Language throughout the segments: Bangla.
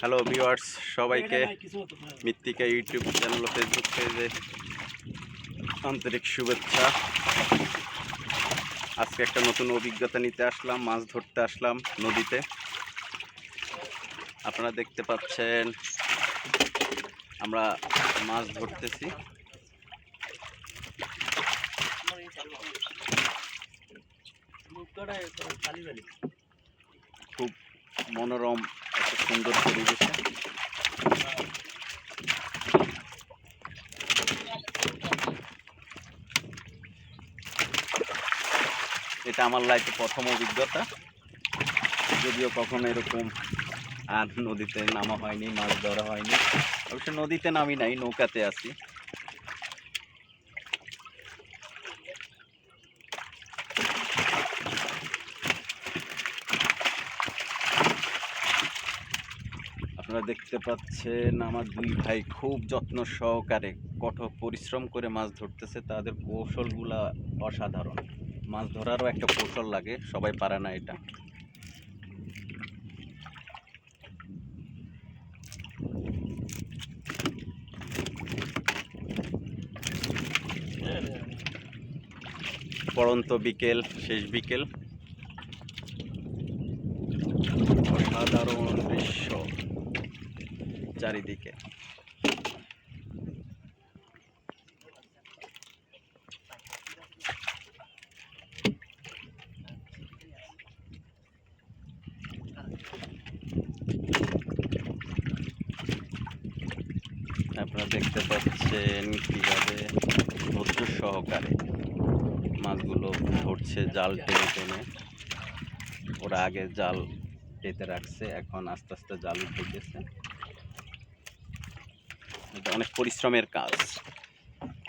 হ্যালো ভিউয়ার্স সবাইকে মৃত্তিকা ইউটিউব চ্যানেল ফেসবুক পেজে আন্তরিক শুভেচ্ছা। আজকে একটা নতুন অভিজ্ঞতা নিতে আসলাম মাছ ধরতে আসলাম নদীতে। আপনারা দেখতে পাচ্ছেন আমরা মাছ ধরতেছি। খুব মনোরম সুন্দর পরিবেশে। এটা আমার লাইফে প্রথম অভিজ্ঞতা। যদিও কখনো এরকম, আর নদীতে নামা হয়নি, মাছ ধরা হয়নি। অবশ্য নদীতে নামি নাই, নৌকাতে আছি। আপনারা দেখতে পাচ্ছেন, আমার দুই ভাই খুব যত্ন সহকারে কঠোর পরিশ্রম করে মাছ ধরতেছে। তাদের কৌশলগুলা অসাধারণ। মাছ ধরারও একটা কৌশল লাগে, সবাই পারে না এটা। পড়ন্ত বিকেল, শেষ বিকেল অসাধারণ দৃশ্য চারিদিকে। আপনারা দেখতে পাচ্ছেন কীভাবে ধৈর্য সহকারে মাছগুলো ধরছে জাল টেনে টেনে। ওরা আগে জাল পেতে রাখছে, এখন আস্তে আস্তে জাল উঠেছে এটা অনেক পরিশ্রমের কাজ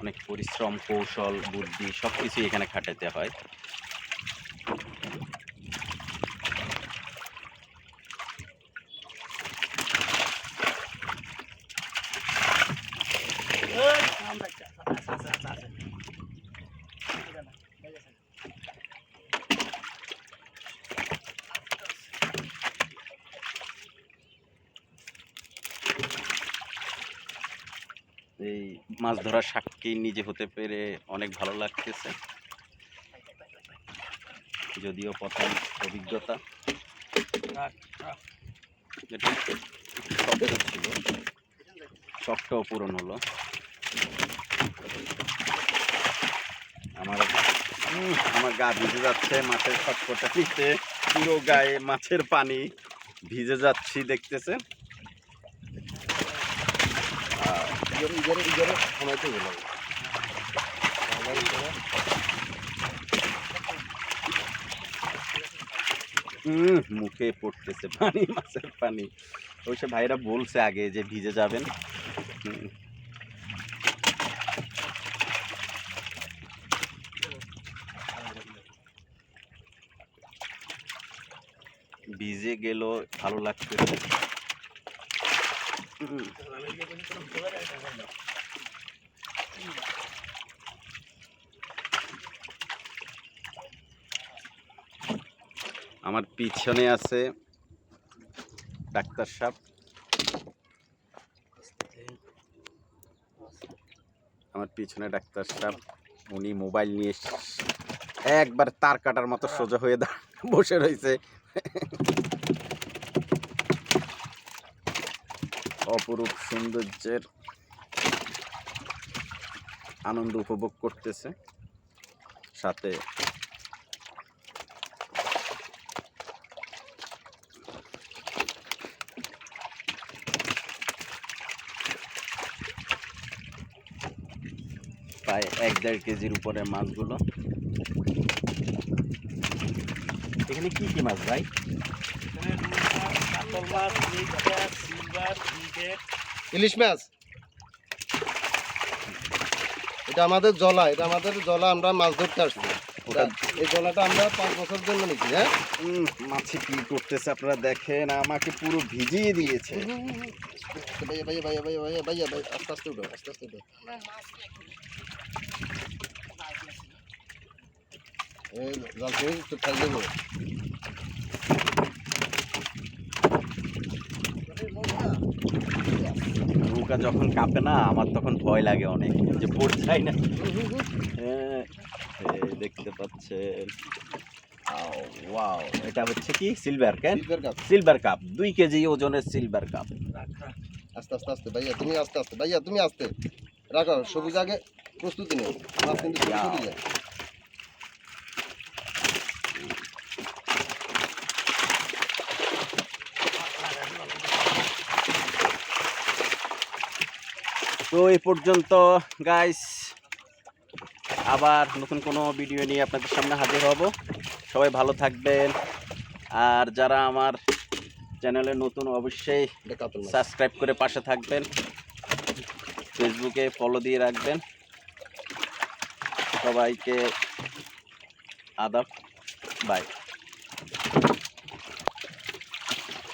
অনেক পরিশ্রম কৌশল বুদ্ধি সব কিছুই এখানে খাটাতে হয় এই মাছ ধরার সাক্ষী নিজে হতে পেরে অনেক ভালো লাগতেছে। যদিও প্রথম অভিজ্ঞতা। ছিল, শখটাও পূরণ হলো। আমার আমার গা ভিজে যাচ্ছে মাছের ছটফটা নিতে। পুরো গায়ে মাছের পানি ভিজে যাচ্ছি দেখতেছে। সময়তে গেল। উম, মুখে পড়তেছে পানি মাছের পানি। অবশ্য ভাইরা বলছে আগে যে ভিজে যাবেন। ভিজে গেল ভালো লাগতেছে। আমার পিছনে আছে ডাক্তার সাহেব। আমার পিছনে ডাক্তার সাহেব, উনি মোবাইল নিয়ে একবার তার কাটার মতো সোজা হয়ে বসে রয়েছে। অপরূপ সৌন্দর্যের আনন্দ উপভোগ করতেছে। সাথে প্রায় এক দেড় কেজির উপরে মাছগুলো। এখানে কি কি মাছ ভাই? ইলিশ মাছ এটা আমাদের জলা এটা আমাদের জলা আমরা মাছ ধরতে আসছি। ওটা এই জলাটা আমরা পাঁচ বছর জন্য নিচ্ছি হ্যাঁ? মাছি কি করতেছে আপনারা দেখেন আমাকে পুরো ভিজিয়ে দিয়েছে। ভাইয়া ভাইয়া ভাইয়া ভাইয়া ভাইয়া ভাইয়া ভাই আস্তে আস্তে উঠো আস্তে আস্তে উঠো। এই জল থেকে একটু নৌকা যখন কাঁপে না আমার তখন ভয় লাগে অনেক। যে পড়ে যায় না। দেখতে পাচ্ছেন। ওয়াও এটা হচ্ছে কি? সিলভার কেন? Silver cup. Silver cup. দুই কেজি ওজনের সিলভার কাপ। আস্তে আস্তে আস্তে ভাইয়া তুমি আস্তে আস্তে ভাইয়া তুমি আস্তে। রাখো সবুজ আগে প্রস্তুতি নেই কিন্তু তো এই পর্যন্ত গাইস আবার নতুন কোনো ভিডিও নিয়ে আপনাদের সামনে হাজির হব। সবাই ভালো থাকবেন। আর যারা আমার চ্যানেলে নতুন, অবশ্যই সাবস্ক্রাইব করে পাশে থাকবেন। ফেসবুকে ফলো দিয়ে রাখবেন। সবাইকে আদাব। বাই